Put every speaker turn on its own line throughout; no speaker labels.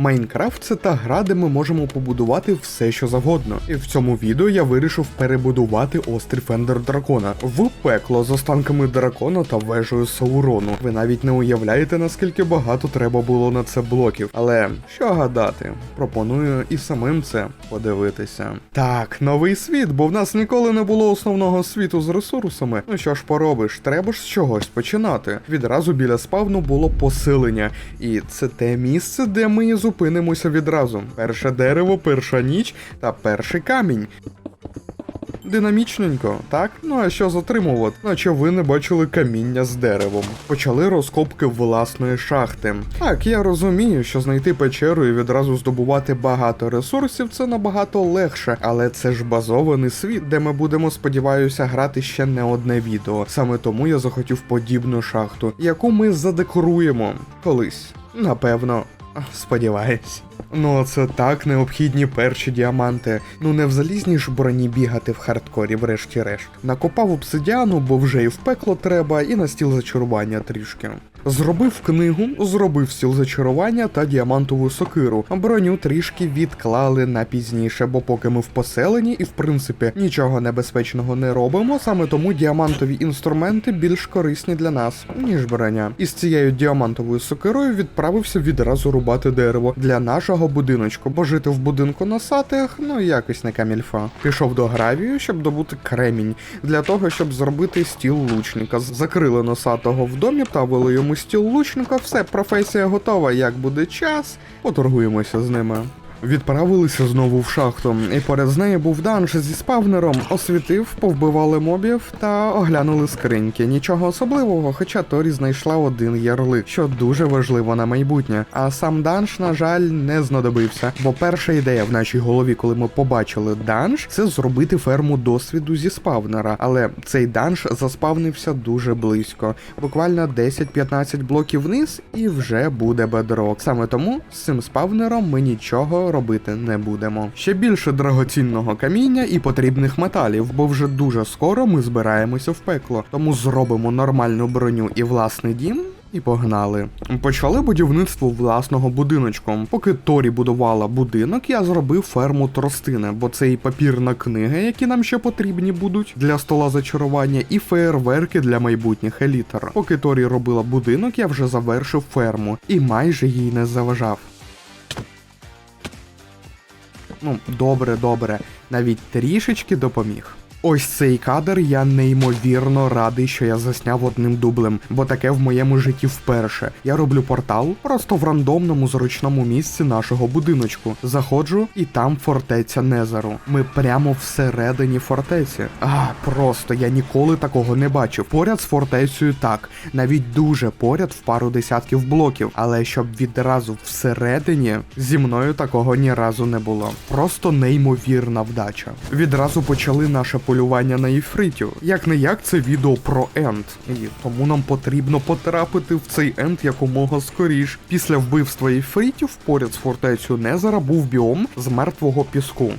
Майнкрафт це та гра, де ми можемо побудувати все, що завгодно. І в цьому відео я вирішив перебудувати острів Ендер Дракона в пекло з останками дракона та вежею Саурону. Ви навіть не уявляєте, наскільки багато треба було на це блоків. Але що гадати, пропоную і самим це подивитися. Так, новий світ, бо в нас ніколи не було основного світу з ресурсами. Ну що ж поробиш, треба ж з чогось починати. Відразу біля спавну було посилення, і це те місце, де ми і зупинимося відразу. Перше дерево, перша ніч та перший камінь. Динамічненько, так? Ну а що затримувати? Наче ви не бачили каміння з деревом. Почали розкопки власної шахти. Так, я розумію, що знайти печеру і відразу здобувати багато ресурсів це набагато легше, але це ж базований світ, де ми будемо, сподіваюся, грати ще не одне відео. Саме тому я захотів подібну шахту, яку ми задекоруємо колись. Напевно, сподіваюсь. Ну, це так необхідні перші діаманти. Ну не в залізній ж броні бігати в хардкорі, врешті-решт. Накопав обсидіану, бо вже і в пекло треба, і на стіл зачарування трішки. Зробив книгу, зробив стіл зачарування та діамантову сокиру. Броню трішки відклали на пізніше, бо поки ми в поселенні і в принципі нічого небезпечного не робимо, саме тому діамантові інструменти більш корисні для нас, ніж броня. І з цією діамантовою сокирою відправився відразу рубати дерево для нашого будиночку, бо жити в будинку носатих, ну якось не камільфа. Пішов до гравію, щоб добути кремінь, для того, щоб зробити стіл лучника. Закрили носатого в домі, ставили йому стіл лучника, все, професія готова. Як буде час, поторгуємося з ними. Відправилися знову в шахту, і поряд з нею був данж зі спавнером, освітив, повбивали мобів та оглянули скриньки. Нічого особливого, хоча Торі знайшла один ярлик, що дуже важливо на майбутнє. А сам данж, на жаль, не знадобився. Бо перша ідея в нашій голові, коли ми побачили данж, це зробити ферму досвіду зі спавнера. Але цей данж заспавнився дуже близько, буквально 10-15 блоків вниз, і вже буде бедрок. Саме тому з цим спавнером ми нічого робити не будемо. Ще більше драгоцінного каміння і потрібних металів, бо вже дуже скоро ми збираємося в пекло. Тому зробимо нормальну броню і власний дім. І погнали. Почали будівництво власного будиночку. Поки Торі будувала будинок, я зробив ферму тростини, бо це і папірна книга, які нам ще потрібні будуть для стола зачарування, і феєрверки для майбутніх елітер. Поки Торі робила будинок, я вже завершив ферму і майже їй не заважав. Ну, добре, добре, навіть трішечки допоміг. Ось цей кадр я неймовірно радий, що я засняв одним дублем, бо таке в моєму житті вперше. Я роблю портал просто в рандомному зручному місці нашого будиночку. Заходжу, і там фортеця Незеру. Ми прямо всередині фортеці. А, просто я ніколи такого не бачив. Поряд з фортецею так, навіть дуже поряд в пару десятків блоків, але щоб відразу всередині зі мною такого ні разу не було. Просто неймовірна вдача. Відразу почали наше полювання на іфритів. Як не як це відео про енд. І тому нам потрібно потрапити в цей енд якомога скоріш. Після вбивства іфритів поряд з фортецю Незера був біом з мертвого піску.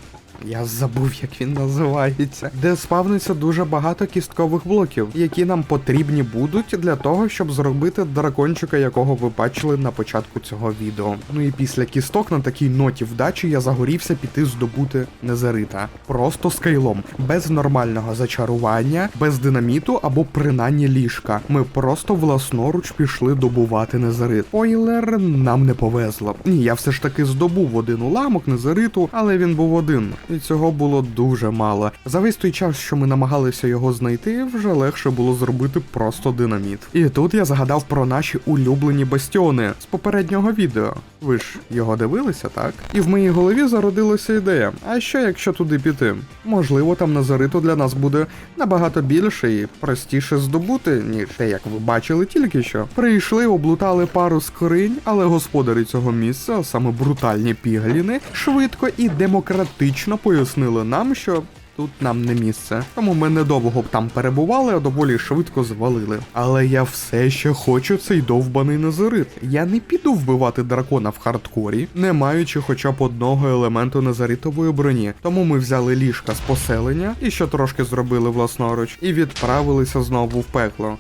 Я забув, як він називається, де спавниться дуже багато кісткових блоків, які нам потрібні будуть для того, щоб зробити дракончика, якого ви бачили на початку цього відео. Ну і після кісток на такій ноті вдачі я загорівся піти здобути незарита. Просто скайлом, без нормального зачарування, без динаміту або принаймні ліжка. Ми просто власноруч пішли добувати незарит. Ойлер нам не повезло. Ні, я все ж таки здобув один уламок незариту, але він був один. І цього було дуже мало. За весь той час, що ми намагалися його знайти, вже легше було зробити просто динаміт. І тут я згадав про наші улюблені бастіони з попереднього відео. Ви ж його дивилися, так? І в моїй голові зародилася ідея: а що якщо туди піти? Можливо, там назариту для нас буде набагато більше і простіше здобути, ніж те, як ви бачили тільки що. Прийшли, облутали пару скринь, але господарі цього місця, саме брутальні пігліни, швидко і демократично пояснили нам, що. Тут нам не місце, тому ми недовго там перебували, а доволі швидко звалили. Але я все ще хочу цей довбаний незарит. Я не піду вбивати дракона в хардкорі, не маючи хоча б одного елементу незаритової броні. Тому ми взяли ліжка з поселення і що трошки зробили власноруч, і відправилися знову в пекло.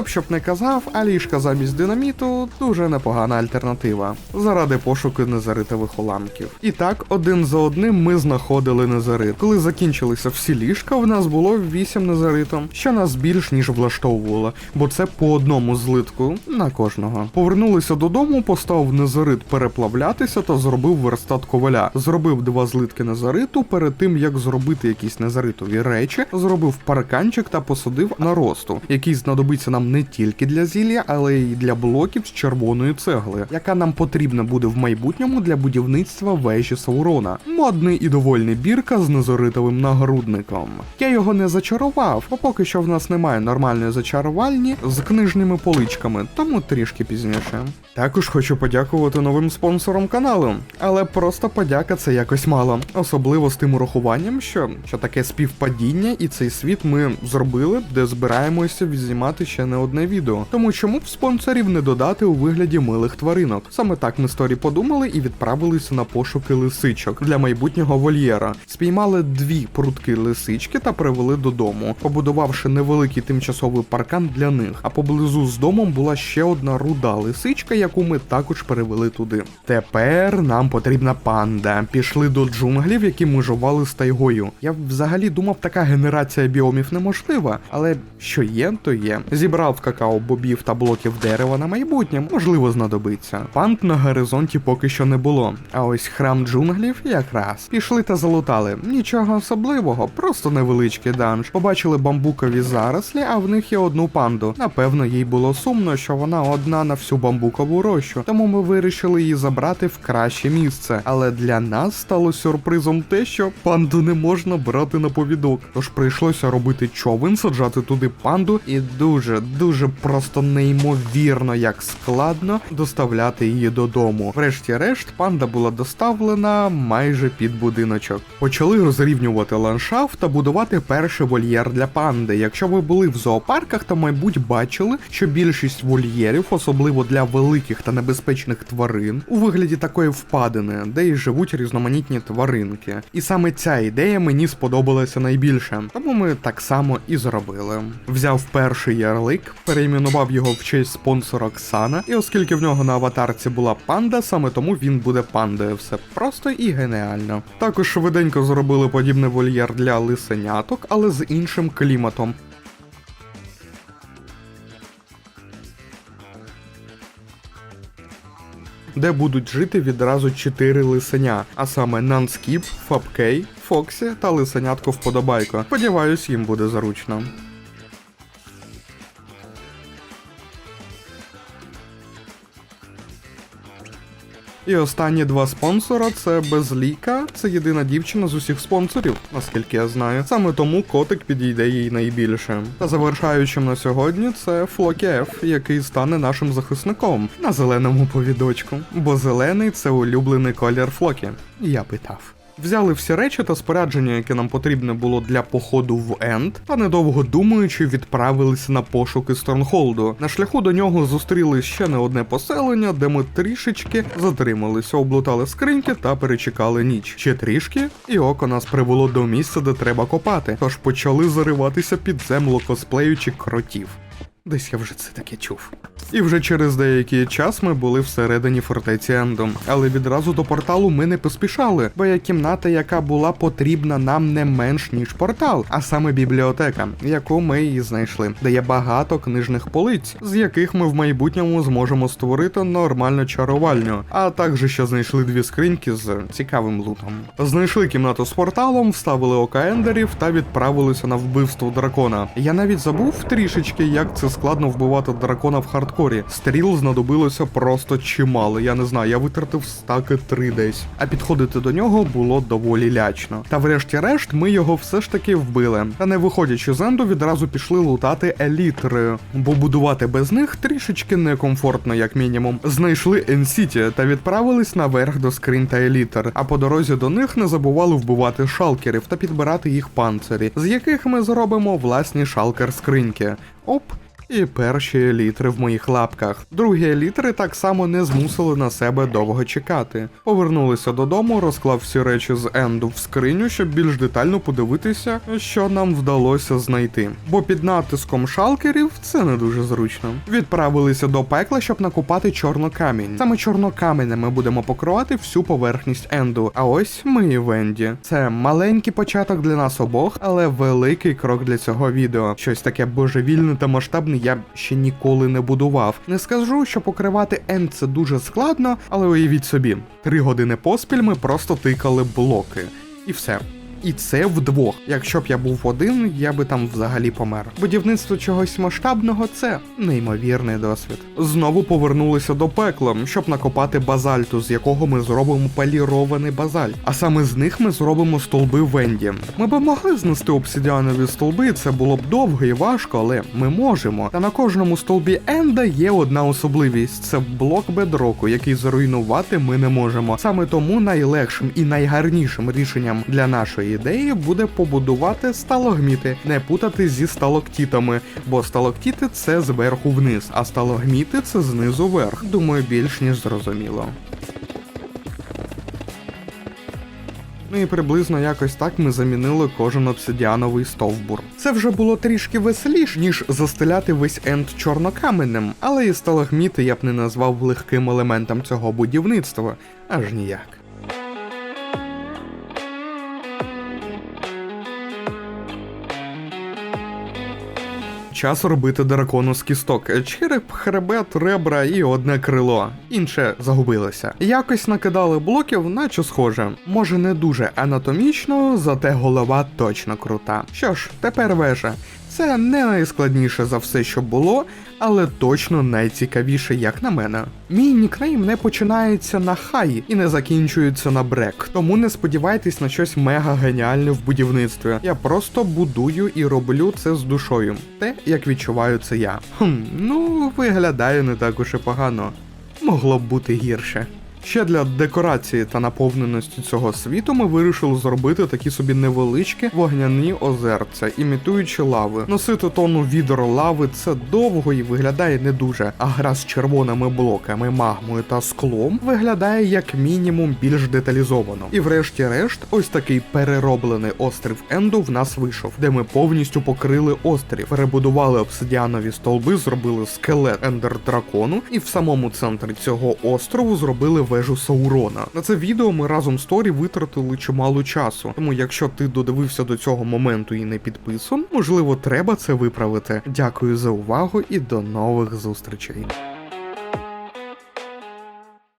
Хто б щоб не казав, а ліжка замість динаміту дуже непогана альтернатива заради пошуку незаритових уламків. І так, один за одним ми знаходили незарит. Коли закінчилися всі ліжка, в нас було 8 незаритом, що нас більш ніж влаштовувало, бо це по одному злитку на кожного. Повернулися додому, поставив незарит переплавлятися та зробив верстат коваля. Зробив два злитки незариту перед тим, як зробити якісь незаритові речі, зробив парканчик та посадив наросту, який знадобиться нам не тільки для зілля, але й для блоків з червоної цегли, яка нам потрібна буде в майбутньому для будівництва вежі Саурона. Модний і довольний бірка з незаритовим нагрудником. Я його не зачарував, бо поки що в нас немає нормальної зачарувальні з книжними поличками, тому трішки пізніше. Також хочу подякувати новим спонсорам каналу, але просто подяка це якось мало, особливо з тим урахуванням, що, що таке співпадіння, і цей світ ми зробили, де збираємося відзнімати ще не одне відео. Тому чому б спонсорів не додати у вигляді милих тваринок? Саме так ми сторі подумали і відправилися на пошуки лисичок для майбутнього вольєра. Спіймали дві прутки лисички та привели додому, побудувавши невеликий тимчасовий паркан для них. А поблизу з домом була ще одна руда лисичка, яку ми також перевели туди. Тепер нам потрібна панда. Пішли до джунглів, які межували з тайгою. Я взагалі думав, така генерація біомів неможлива, але що є, то є. Зібрав какао бобів та блоків дерева на майбутнє, можливо, знадобиться. Панд на горизонті поки що не було. А ось храм джунглів якраз. Пішли та залутали. Нічого особливого, просто невеличкий данж. Побачили бамбукові зарослі, а в них є одну панду. Напевно, їй було сумно, що вона одна на всю бамбукову рощу, тому ми вирішили її забрати в краще місце. Але для нас стало сюрпризом те, що панду не можна брати на повідок. Тож прийшлося робити човен, саджати туди панду, і дуже, дуже просто неймовірно як складно доставляти її додому. Врешті-решт, панда була доставлена майже під будиночок. Почали розрівнювати ландшафт та будувати перший вольєр для панди. Якщо ви були в зоопарках, то мабуть бачили, що більшість вольєрів, особливо для великих та небезпечних тварин, у вигляді такої впадини, де й живуть різноманітні тваринки. І саме ця ідея мені сподобалася найбільше, тому ми так само і зробили. Взяв перший ярлик, перейменував його в честь спонсора Оксана, і оскільки в нього на аватарці була панда, саме тому він буде пандою. Все просто і геніально. Також швиденько зробили подібний вольєр для лисеняток, але з іншим кліматом. де будуть жити відразу чотири лисеня, а саме Нанскіп, Фабкей, Фоксі та лисенятко Вподобайко. Сподіваюсь, їм буде заручно. І останні два спонсора це Безліка, це єдина дівчина з усіх спонсорів, наскільки я знаю. Саме тому котик підійде їй найбільше. Та завершаючим на сьогодні це Флокеф, який стане нашим захисником на зеленому повідочку. Бо зелений це улюблений колір Флокі. Я питав. Взяли всі речі та спорядження, яке нам потрібне було для походу в Енд, та недовго думаючи, відправилися на пошуки Стронхолду. На шляху до нього зустріли ще не одне поселення, де ми трішечки затрималися, облутали скриньки та перечекали ніч. Ще трішки, і око нас привело до місця, де треба копати. Тож почали зариватися під землю, косплеючи кротів. Десь я вже це таке чув. І вже через деякий час ми були всередині фортеці Ендом. Але відразу до порталу ми не поспішали, бо є кімната, яка була потрібна нам не менш ніж портал, а саме бібліотека, яку ми і знайшли, де є багато книжних полиць, з яких ми в майбутньому зможемо створити нормальну чарувальню, а також ще знайшли дві скриньки з цікавим лутом. Знайшли кімнату з порталом, вставили ока ендерів та відправилися на вбивство дракона. Я навіть забув трішечки, як це складно вбивати дракона в хардкорі. Стріл знадобилося просто чимало. Я не знаю, я витратив стаки три десь. А підходити до нього було доволі лячно. Та врешті-решт ми його все ж таки вбили. Та не виходячи з енду, відразу пішли лутати елітри, бо будувати без них трішечки некомфортно, як мінімум. Знайшли Енсіті та відправились наверх до скринь та елітер. А по дорозі до них не забували вбивати шалкерів та підбирати їх панцирі, з яких ми зробимо власні шалкер скриньки. Оп, і перші елітри в моїх лапках. Другі елітри так само не змусили на себе довго чекати. Повернулися додому, розклав всі речі з Енду в скриню, щоб більш детально подивитися, що нам вдалося знайти. Бо під натиском шалкерів це не дуже зручно. Відправилися до пекла, щоб накупати чорнокамінь. Саме чорнокаменем ми будемо покривати всю поверхність Енду. А ось ми і в Енді. Це маленький початок для нас обох, але великий крок для цього відео. Щось таке божевільне та масштабне я ще ніколи не будував. Не скажу, що покривати N це дуже складно, але уявіть собі, три години поспіль ми просто тикали блоки. І все. І це вдвох. Якщо б я був один, я би там взагалі помер. Будівництво чогось масштабного це неймовірний досвід. Знову повернулися до пекла, щоб накопати базальту, з якого ми зробимо полірований базальт. А саме з них ми зробимо столби Венді. Ми би могли знести обсидіанові столби, це було б довго і важко, але ми можемо. Та на кожному столбі Енда є одна особливість: це блок бедроку, який зруйнувати ми не можемо. Саме тому найлегшим і найгарнішим рішенням для нашої ідеї буде побудувати сталагміти, не путати зі сталактітами, бо сталактіти це зверху вниз, а сталагміти це знизу вверх. Думаю, більш ніж зрозуміло. Ну і приблизно якось так ми замінили кожен обсидіановий стовбур. Це вже було трішки веселіш, ніж застеляти весь енд чорнокаменем, але і сталагміти я б не назвав легким елементом цього будівництва, аж ніяк. Час робити дракону з кісток. Череп, хребет, ребра і одне крило. Інше загубилося. Якось накидали блоків, наче схоже. Може не дуже анатомічно, зате голова точно крута. Що ж, тепер вежа. Це не найскладніше за все, що було, але точно найцікавіше, як на мене. Мій нікнейм не починається на хай і не закінчується на брек. Тому не сподівайтесь на щось мега геніальне в будівництві. Я просто будую і роблю це з душою. Те, як відчуваю це я. Хм, ну виглядає не так уж і погано. Могло б бути гірше. Ще для декорації та наповненості цього світу ми вирішили зробити такі собі невеличкі вогняні озерця, імітуючи лави. Носити тону відер лави це довго і виглядає не дуже. А гра з червоними блоками, магмою та склом виглядає як мінімум більш деталізовано. І врешті-решт, ось такий перероблений острів Енду в нас вийшов, де ми повністю покрили острів, перебудували обсидіанові столби, зробили скелет ендер дракону, і в самому центрі цього острову зробили вежу Саурона. На це відео ми разом з Торі витратили чимало часу. Тому, якщо ти додивився до цього моменту і не підписан, можливо, треба це виправити. Дякую за увагу і до нових зустрічей.